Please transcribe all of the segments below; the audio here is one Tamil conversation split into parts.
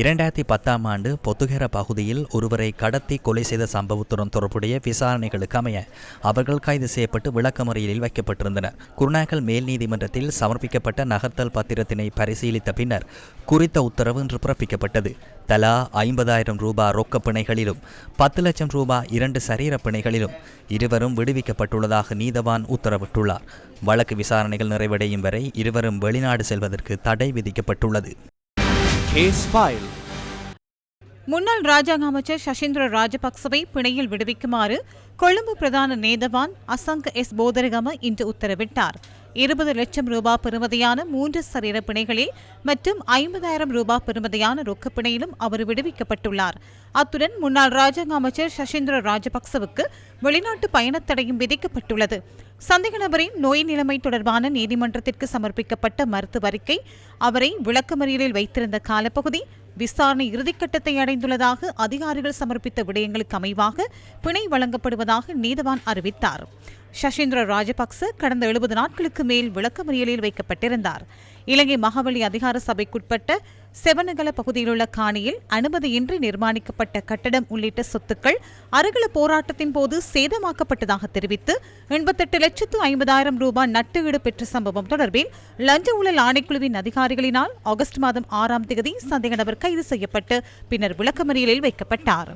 இரண்டாயிரத்தி பத்தாம் ஆண்டு பொத்துகர பகுதியில் ஒருவரை கடத்தி கொலை செய்த சம்பவத்துடன் தொடர்புடைய விசாரணைகளுக்கு அமைய அவர்கள் கைது செய்யப்பட்டு விளக்கமறியலில் வைக்கப்பட்டிருந்தனர். குருநாகல் மேல் நீதிமன்றத்தில் சமர்ப்பிக்கப்பட்ட நகர்த்தல் பத்திரத்தினை பரிசீலித்த பின்னர் குறித்த உத்தரவு இன்று பிறப்பிக்கப்பட்டது. தலா ஐம்பதாயிரம் ரூபாய் ரொக்கப் பிணைகளிலும் பத்து லட்சம் ரூபாய் இரண்டு சரீர பிணைகளிலும் இருவரும் விடுவிக்கப்பட்டுள்ளதாக நீதவான் உத்தரவிட்டுள்ளார். வழக்கு விசாரணைகள் நிறைவடையும் வரை இருவரும் வெளிநாடு செல்வதற்கு தடை விதிக்கப்பட்டுள்ளது. Case file. முன்னாள் ராஜாங்க அமைச்சர் சசீந்திர ராஜபக்சவை பிணையில் விடுவிக்குமாறு கொழும்பு பிரதான நேதவான் அசங்க எஸ் போதரகம இன்று உத்தரவிட்டார். இருபது லட்சம் ரூபாய் பெறுமதியான மூன்று சரீர பிணைகளில் மற்றும் ஐம்பதாயிரம் ரூபாய் பெறுமதியான ரொக்கப் பிணையிலும் அவர் விடுவிக்கப்பட்டுள்ளார். அத்துடன் முன்னாள் ராஜாங்க அமைச்சர் சசீந்திர ராஜபக்சவுக்கு வெளிநாட்டு பயணத்தடையும் விதிக்கப்பட்டுள்ளது. சந்தேக நபரின் நோய் நிலைமை தொடர்பான நீதிமன்றத்திற்கு சமர்ப்பிக்கப்பட்ட மருத்துவ அறிக்கை அவரை விளக்கமறியலில் வைத்திருந்த காலப்பகுதி விசாரணை இறுதிக்கட்டத்தை அடைந்துள்ளதாக அதிகாரிகள் சமர்ப்பித்த விடயங்களுக்கு அமைவாக பிணை வழங்கப்படுவதாக நீதவான் அறிவித்தார். சசீந்திர ராஜபக்ச கடந்த எழுபது நாட்களுக்கு மேல் விளக்கமறியலில் வைக்கப்பட்டிருந்தார். இலங்கை மகாவலி அதிகார சபைக்குட்பட்ட செவனகல பகுதியிலுள்ள காணியில் அனுமதியின்றி நிர்மாணிக்கப்பட்ட கட்டடம் உள்ளிட்ட சொத்துக்கள் அருகல போராட்டத்தின் போது சேதமாக்கப்பட்டதாக தெரிவித்து எண்பத்தெட்டு லட்சத்து ஐம்பதாயிரம் ரூபாய் நட்டுஈடு பெற்ற சம்பவம் தொடர்பில் லஞ்ச ஊழல் ஆணைக்குழுவின் அதிகாரிகளினால் ஆகஸ்ட் மாதம் ஆறாம் தேதி சந்தேக நபர் கைது செய்யப்பட்டு பின்னர் விளக்கமறியலில் வைக்கப்பட்டார்.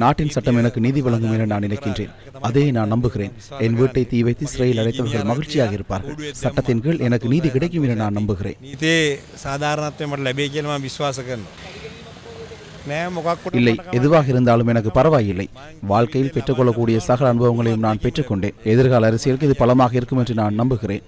நாட்டின் சட்டம் எனக்கு நீதி வழங்கும் என நான் நினைக்கின்றேன். அதை நான் நம்புகிறேன். என் வீட்டை தீ வைத்து சிறையில் அடைத்தவர்கள் மகிழ்ச்சியாக இருப்பார்கள். சட்டத்தின் கீழ் எனக்கு நீதி கிடைக்கும் என நான் நம்புகிறேன். இல்லை எதுவாக இருந்தாலும் எனக்கு பரவாயில்லை. வாழ்க்கையில் பெற்றுக்கொள்ளக்கூடிய சகல அனுபவங்களையும் நான் பெற்றுக்கொண்டேன். எதிர்கால அரசியலுக்கு இது பலமாக இருக்கும் என்று நான் நம்புகிறேன்.